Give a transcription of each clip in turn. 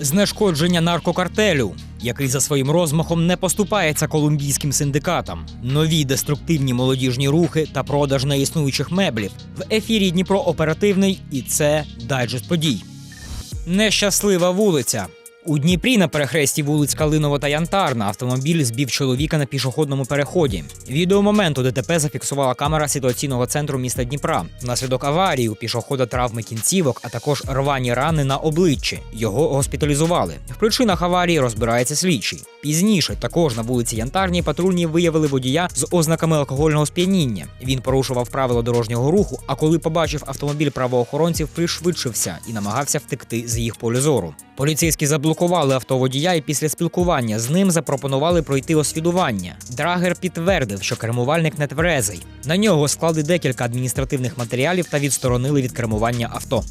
знешкодження наркокартелю, який за своїм розмахом не поступається колумбійським синдикатам, нові деструктивні молодіжні рухи та продаж неіснуючих меблів. В ефірі Дніпро оперативний, і це дайджест подій. Нещаслива вулиця. У Дніпрі на перехресті вулиць Калинова та Янтарна автомобіль збив чоловіка на пішохідному переході. Відео моменту ДТП зафіксувала камера ситуаційного центру міста Дніпра. Внаслідок аварії у пішохода травми кінцівок, а також рвані рани на обличчі. Його госпіталізували. В причинах аварії розбирається слідчий. Пізніше також на вулиці Янтарній патрульні виявили водія з ознаками алкогольного сп'яніння. Він порушував правила дорожнього руху, а коли побачив автомобіль правоохоронців, пришвидшився і намагався втекти з їх полю зору. Поліцейські заблокували автоводія і після спілкування з ним запропонували пройти освідування. Драгер підтвердив, що кермувальник не тверезий. На нього склали декілька адміністративних матеріалів та відсторонили від кермування авто.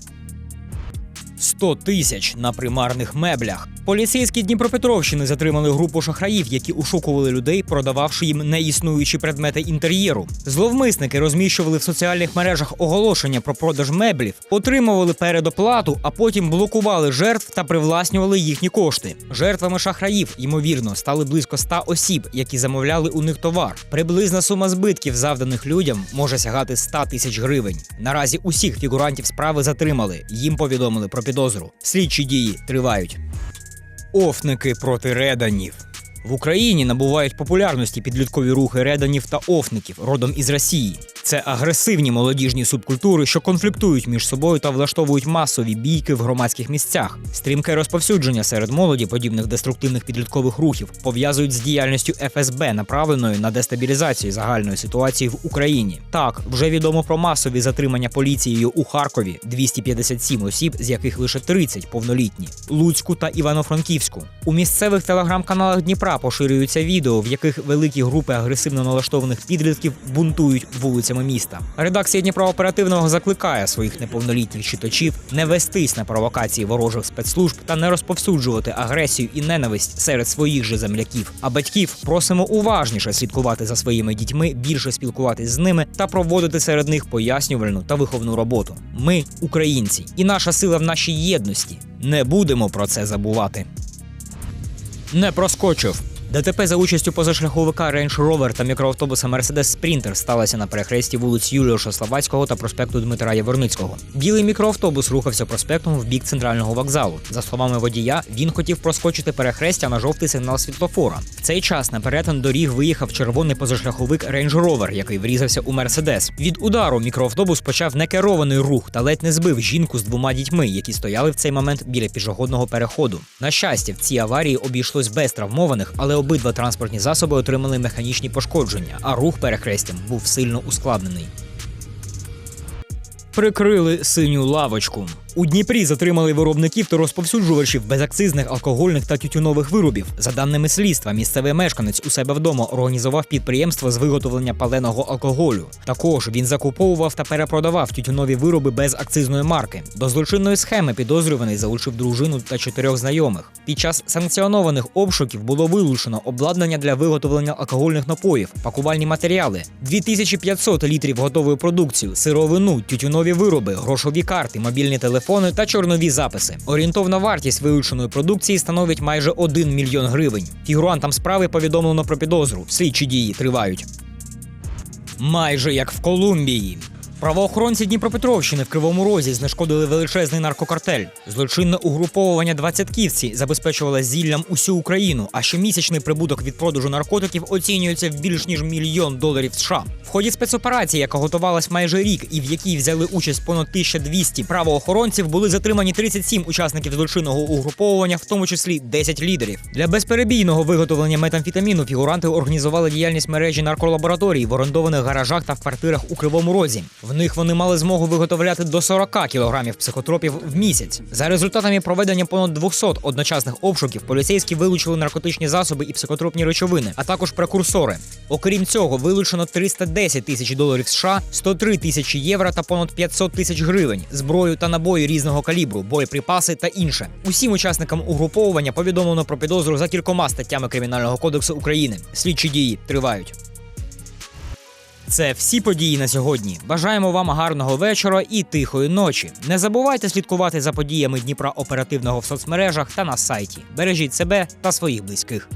100 тисяч на примарних меблях. Поліцейські Дніпропетровщини затримали групу шахраїв, які ошукували людей, продававши їм неіснуючі предмети інтер'єру. Зловмисники розміщували в соціальних мережах оголошення про продаж меблів, отримували передоплату, а потім блокували жертв та привласнювали їхні кошти. Жертвами шахраїв, ймовірно, стали близько 100 осіб, які замовляли у них товар. Приблизна сума збитків, завданих людям, може сягати 100 тисяч гривень. Наразі усіх фігурантів справи затримали. Їм повідомили про підозру. Слідчі дії тривають. Офники проти реданів. В Україні набувають популярності підліткові рухи реданів та офників родом із Росії. Це агресивні молодіжні субкультури, що конфліктують між собою та влаштовують масові бійки в громадських місцях. Стрімке розповсюдження серед молоді подібних деструктивних підліткових рухів пов'язують з діяльністю ФСБ, направленою на дестабілізацію загальної ситуації в Україні. Так, вже відомо про масові затримання поліцією у Харкові 257 осіб, з яких лише 30 повнолітні, Луцьку та Івано-Франківську. У місцевих телеграм-каналах Дніпра поширюються відео, в яких великі групи агресивно налаштованих підлітків бунтують вулицями міста. Редакція Дніпра оперативного закликає своїх неповнолітніх читачів не вестись на провокації ворожих спецслужб та не розповсюджувати агресію і ненависть серед своїх же земляків. А батьків просимо уважніше слідкувати за своїми дітьми, більше спілкуватись з ними та проводити серед них пояснювальну та виховну роботу. Ми українці, і наша сила в нашій єдності. Не будемо про це забувати. Не проскочив. ДТП за участю позашляховика Range Rover та мікроавтобуса Mercedes Sprinter сталося на перехресті вулиць Юліуша Славацького та проспекту Дмитра Яворницького. Білий мікроавтобус рухався проспектом в бік центрального вокзалу. За словами водія, він хотів проскочити перехрестя на жовтий сигнал світлофора. В цей час на перетин доріг виїхав червоний позашляховик Range Rover, який врізався у Mercedes. Від удару мікроавтобус почав некерований рух та ледь не збив жінку з двома дітьми, які стояли в цей момент біля пішохідного переходу. На щастя, в цій аварії обійшлось без травмованих, але обидва транспортні засоби отримали механічні пошкодження, а рух перехрестям був сильно ускладнений. Прикрили синю лавочку. У Дніпрі затримали виробників та розповсюджувачів безакцизних алкогольних та тютюнових виробів. За даними слідства, місцевий мешканець у себе вдома організував підприємство з виготовлення паленого алкоголю. Також він закуповував та перепродавав тютюнові вироби без акцизної марки. До злочинної схеми підозрюваний залучив дружину та чотирьох знайомих. Під час санкціонованих обшуків було вилучено обладнання для виготовлення алкогольних напоїв, пакувальні матеріали, 2500 літрів готової продукції, сировину, тютюнові вироби, грошові карти, мобільні телефони та чорнові записи. Орієнтовна вартість вилученої продукції становить майже 1 мільйон гривень. Фігурантам справи повідомлено про підозру. Слідчі дії тривають. Майже як в Колумбії. Правоохоронці Дніпропетровщини в Кривому Розі знешкодили величезний наркокартель. Злочинне угруповування двадцятківці забезпечувало зіллям усю Україну, а щомісячний прибуток від продажу наркотиків оцінюється в більш ніж мільйон доларів США. В ході спецоперації, яка готувалась майже рік, і в якій взяли участь понад 1200 правоохоронців, були затримані 37 учасників злочинного угруповування, в тому числі 10 лідерів. Для безперебійного виготовлення метамфетаміну фігуранти організували діяльність мережі нарколабораторій в орендованих гаражах та в квартирах у Кривому Розі. В них вони мали змогу виготовляти до 40 кілограмів психотропів в місяць. За результатами проведення понад 200 одночасних обшуків поліцейські вилучили наркотичні засоби і психотропні речовини, а також прекурсори. Окрім цього, вилучено 310 тисяч доларів США, 103 тисячі євро та понад 500 тисяч гривень, зброю та набої різного калібру, боєприпаси та інше. Усім учасникам угруповування повідомлено про підозру за кількома статтями Кримінального кодексу України. Слідчі дії тривають. Це всі події на сьогодні. Бажаємо вам гарного вечора і тихої ночі. Не забувайте слідкувати за подіями Дніпра оперативного в соцмережах та на сайті. Бережіть себе та своїх близьких.